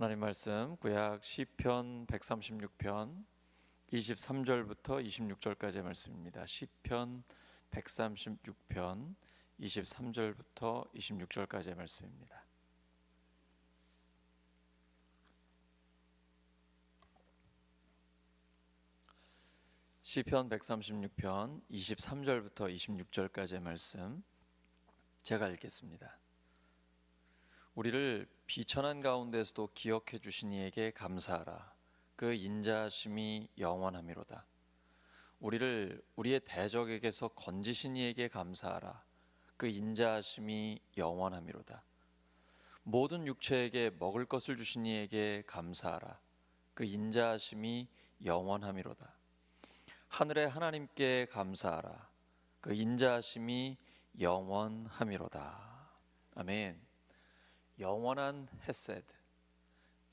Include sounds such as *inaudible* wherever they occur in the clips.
하나님 말씀 구약 시편 136편 23절부터 26절까지의 말씀입니다. 시편 136편 23절부터 26절까지의 말씀입니다. 시편 136편 23절부터 26절까지의 말씀 제가 읽겠습니다. 우리를 비천한 가운데서도 기억해 주신 이에게 감사하라. 그 인자심이 영원함이로다. 우리를 우리의 대적에게서 건지신 이에게 감사하라. 그 인자심이 영원함이로다. 모든 육체에게 먹을 것을 주신 이에게 감사하라. 그 인자심이 영원함이로다. 하늘의 하나님께 감사하라. 그 인자심이 영원함이로다. 아멘. 영원한 헤세드,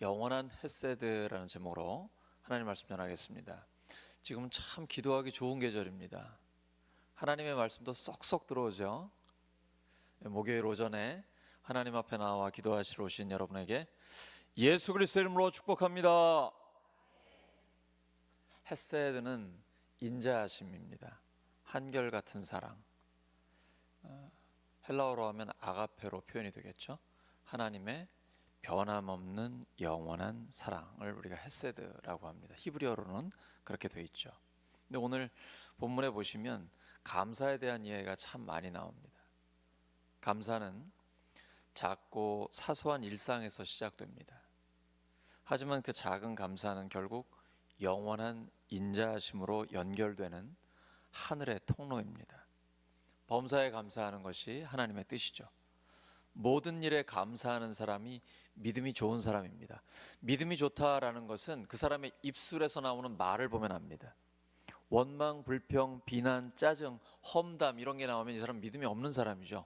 영원한 헤세드라는 제목으로 하나님 말씀 전하겠습니다. 지금 참 기도하기 좋은 계절입니다. 하나님의 말씀도 쏙쏙 들어오죠. 목요일 오전에 하나님 앞에 나와 기도하시러 오신 여러분에게 예수 그리스도 이름으로 축복합니다. 헤세드는 인자하심입니다. 한결 같은 사랑. 어, 헬라어로 하면 아가페로 표현이 되겠죠. 하나님의 변함없는 영원한 사랑을 우리가 헤세드라고 합니다. 히브리어로는 그렇게 되어 있죠. 근데 오늘 본문에 보시면 감사에 대한 이해가 참 많이 나옵니다. 감사는 작고 사소한 일상에서 시작됩니다. 하지만 그 작은 감사는 결국 영원한 인자하심으로 연결되는 하늘의 통로입니다. 범사에 감사하는 것이 하나님의 뜻이죠. 모든 일에 감사하는 사람이 믿음이 좋은 사람입니다. 믿음이 좋다라는 것은 그 사람의 입술에서 나오는 말을 보면 압니다. 원망, 불평, 비난, 짜증, 험담 이런 게 나오면 이 사람 믿음이 없는 사람이죠.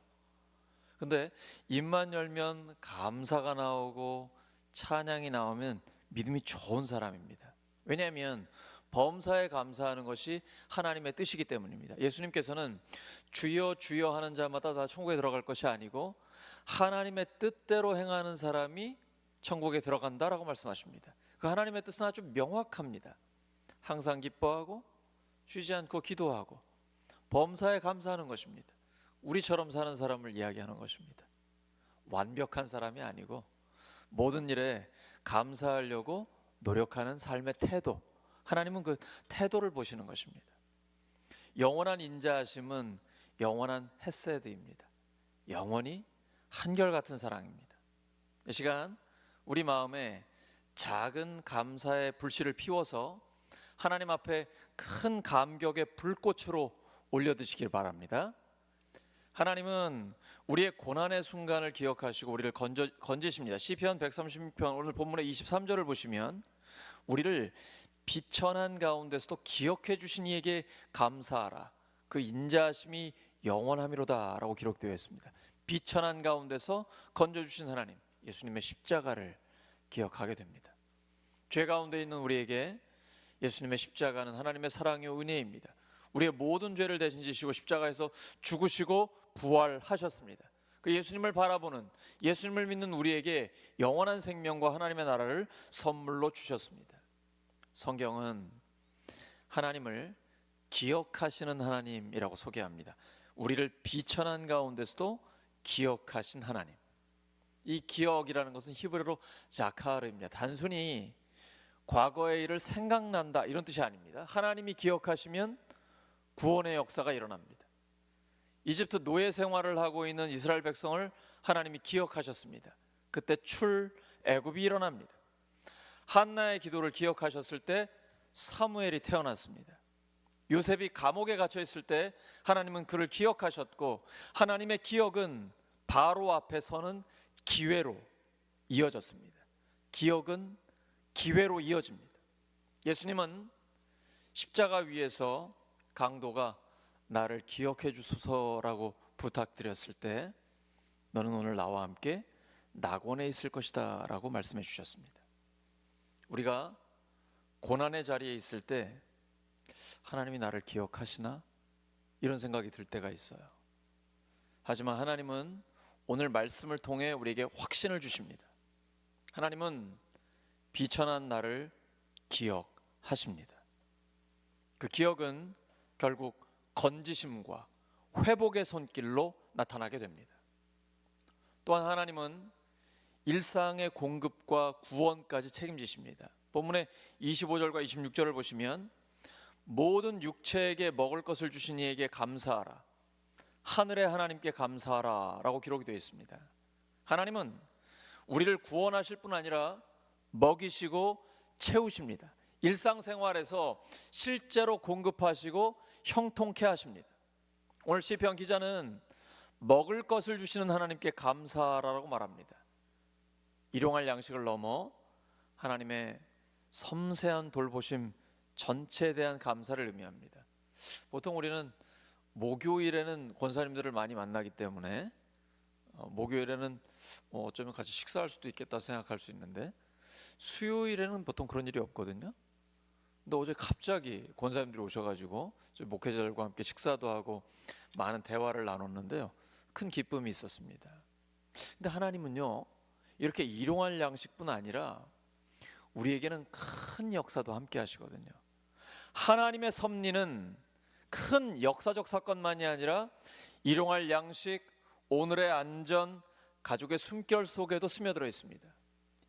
근데 입만 열면 감사가 나오고 찬양이 나오면 믿음이 좋은 사람입니다. 왜냐하면 범사에 감사하는 것이 하나님의 뜻이기 때문입니다. 예수님께서는 주여 주여 하는 자마다 다 천국에 들어갈 것이 아니고 하나님의 뜻대로 행하는 사람이 천국에 들어간다라고 말씀하십니다. 그 하나님의 뜻은 아주 명확합니다. 항상 기뻐하고 쉬지 않고 기도하고 범사에 감사하는 것입니다. 우리처럼 사는 사람을 이야기하는 것입니다. 완벽한 사람이 아니고 모든 일에 감사하려고 노력하는 삶의 태도. 하나님은 그 태도를 보시는 것입니다. 영원한 인자하심은 영원한 헤세드입니다. 영원히 한결같은 사랑입니다. 이 시간 우리 마음에 작은 감사의 불씨를 피워서 하나님 앞에 큰 감격의 불꽃으로 올려드시길 바랍니다. 하나님은 우리의 고난의 순간을 기억하시고 우리를 건져, 건지십니다. 시편 136편 오늘 본문의 23절을 보시면 우리를 비천한 가운데서도 기억해 주신 이에게 감사하라. 그 인자하심이 영원함이로다라고 기록되어 있습니다. 비천한 가운데서 건져 주신 하나님, 예수님의 십자가를 기억하게 됩니다. 죄 가운데 있는 우리에게 예수님의 십자가는 하나님의 사랑의 은혜입니다. 우리의 모든 죄를 대신 지시고 십자가에서 죽으시고 부활하셨습니다. 그 예수님을 바라보는 예수님을 믿는 우리에게 영원한 생명과 하나님의 나라를 선물로 주셨습니다. 성경은 하나님을 기억하시는 하나님이라고 소개합니다. 우리를 비천한 가운데서도 기억하신 하나님. 이 기억이라는 것은 히브리어로 자카르입니다. 단순히 과거의 일을 생각난다 이런 뜻이 아닙니다. 하나님이 기억하시면 구원의 역사가 일어납니다. 이집트 노예 생활을 하고 있는 이스라엘 백성을 하나님이 기억하셨습니다. 그때 출 애굽이 일어납니다. 한나의 기도를 기억하셨을 때 사무엘이 태어났습니다. 요셉이 감옥에 갇혀 있을 때 하나님은 그를 기억하셨고 하나님의 기억은 바로 앞에 서는 기회로 이어졌습니다. 기억은 기회로 이어집니다. 예수님은 십자가 위에서 강도가 나를 기억해 주소서라고 부탁드렸을 때 너는 오늘 나와 함께 낙원에 있을 것이다 라고 말씀해 주셨습니다. 우리가 고난의 자리에 있을 때 하나님이 나를 기억하시나 이런 생각이 들 때가 있어요. 하지만 하나님은 오늘 말씀을 통해 우리에게 확신을 주십니다. 하나님은 비천한 나를 기억하십니다. 그 기억은 결국 건지심과 회복의 손길로 나타나게 됩니다. 또한 하나님은 일상의 공급과 구원까지 책임지십니다. 본문의 25절과 26절을 보시면 모든 육체에게 먹을 것을 주신 이에게 감사하라. 하늘의 하나님께 감사하라라고 기록이 되어 있습니다. 하나님은 우리를 구원하실 뿐 아니라 먹이시고 채우십니다. 일상생활에서 실제로 공급하시고 형통케 하십니다. 오늘 시편 기자는 먹을 것을 주시는 하나님께 감사하라고 말합니다. 일용할 양식을 넘어 하나님의 섬세한 돌보심 전체에 대한 감사를 의미합니다. 보통 우리는 목요일에는 권사님들을 많이 만나기 때문에 어, 목요일에는 어, 어쩌면 같이 식사할 수도 있겠다 생각할 수 있는데 수요일에는 보통 그런 일이 없거든요. 근데 어제 갑자기 권사님들이 오셔가지고 목회자들과 함께 식사도 하고 많은 대화를 나눴는데요. 큰 기쁨이 있었습니다. 근데 하나님은요 이렇게 일용할 양식뿐 아니라 우리에게는 큰 역사도 함께 하시거든요. 하나님의 섭리는 큰 역사적 사건만이 아니라 일용할 양식, 오늘의 안전, 가족의 숨결 속에도 스며들어 있습니다.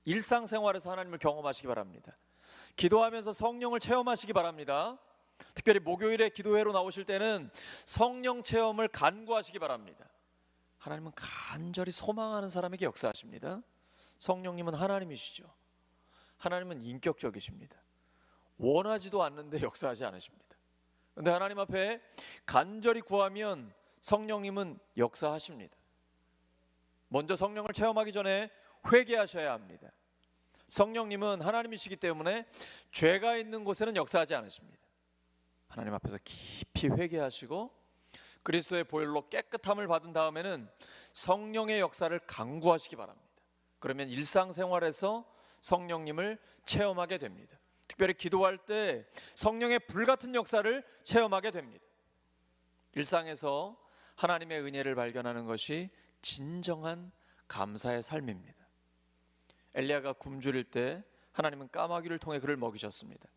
일상생활에서 하나님을 경험하시기 바랍니다. 기도하면서 성령을 체험하시기 바랍니다. 특별히 목요일에 기도회로 나오실 때는 성령 체험을 간구하시기 바랍니다. 하나님은 간절히 소망하는 사람에게 역사하십니다. 성령님은 하나님이시죠. 하나님은 인격적이십니다. 원하지도 않는데 *laughs* 역사하지 않으십니다. 근데 하나님 앞에 간절히 구하면 성령님은 역사하십니다. 먼저 성령을 체험하기 전에 회개하셔야 합니다. 성령님은 하나님이시기 때문에 죄가 있는 곳에는 역사하지 않으십니다. 하나님 앞에서 깊이 회개하시고 그리스도의 보혈로 깨끗함을 받은 다음에는 성령의 역사를 강구하시기 바랍니다. 그러면 일상생활에서 성령님을 체험하게 됩니다. 특별히 기도할 때 성령의 불같은 역사를 체험하게 됩니다. 일상에서 하나님의 은혜를 발견하는 것이 진정한 감사의 삶입니다. 엘리야가 굶주릴 때 하나님은 까마귀를 통해 그를 먹이셨습니다.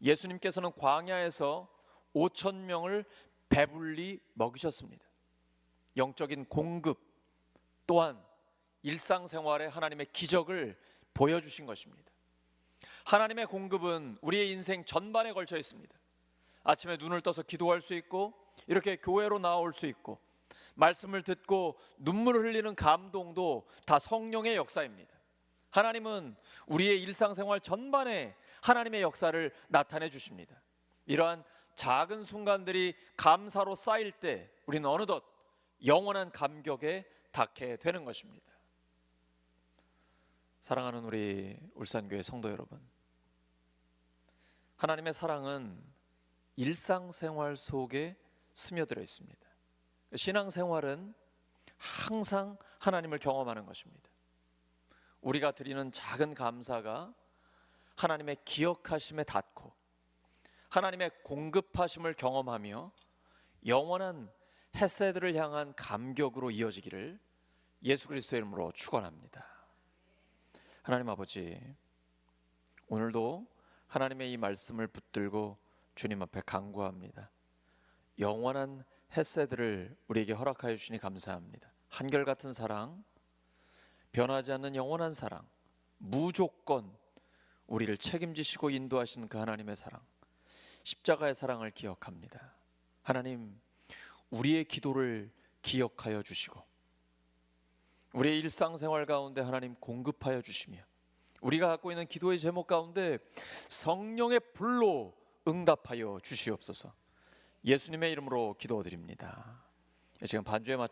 예수님께서는 광야에서 5천 명을 배불리 먹이셨습니다. 영적인 공급 또한 일상생활에 하나님의 기적을 보여주신 것입니다. 하나님의 공급은 우리의 인생 전반에 걸쳐 있습니다. 아침에 눈을 떠서 기도할 수 있고 이렇게 교회로 나올 수 있고 말씀을 듣고 눈물을 흘리는 감동도 다 성령의 역사입니다. 하나님은 우리의 일상생활 전반에 하나님의 역사를 나타내 주십니다. 이러한 작은 순간들이 감사로 쌓일 때 우리는 어느덧 영원한 감격에 닿게 되는 것입니다. 사랑하는 우리 울산교회 성도 여러분. 하나님의 사랑은 일상생활 속에 스며들어 있습니다. 신앙생활은 항상 하나님을 경험하는 것입니다. 우리가 드리는 작은 감사가 하나님의 기억하심에 닿고 하나님의 공급하심을 경험하며 영원한 햇새들을 향한 감격으로 이어지기를 예수 그리스도의 이름으로 축원합니다. 하나님 아버지 오늘도 하나님의 이 말씀을 붙들고 주님 앞에 간구합니다. 영원한 햇새들을 우리에게 허락하여 주시니 감사합니다. 한결같은 사랑, 변하지 않는 영원한 사랑, 무조건 우리를 책임지시고 인도하시는 그 하나님의 사랑, 십자가의 사랑을 기억합니다. 하나님, 우리의 기도를 기억하여 주시고, 우리의 일상생활 가운데 하나님 공급하여 주시며, 우리가 갖고 있는 기도의 제목 가운데 성령의 불로 응답하여 주시옵소서. 예수님의 이름으로 기도드립니다. 지금 반주에 맞춰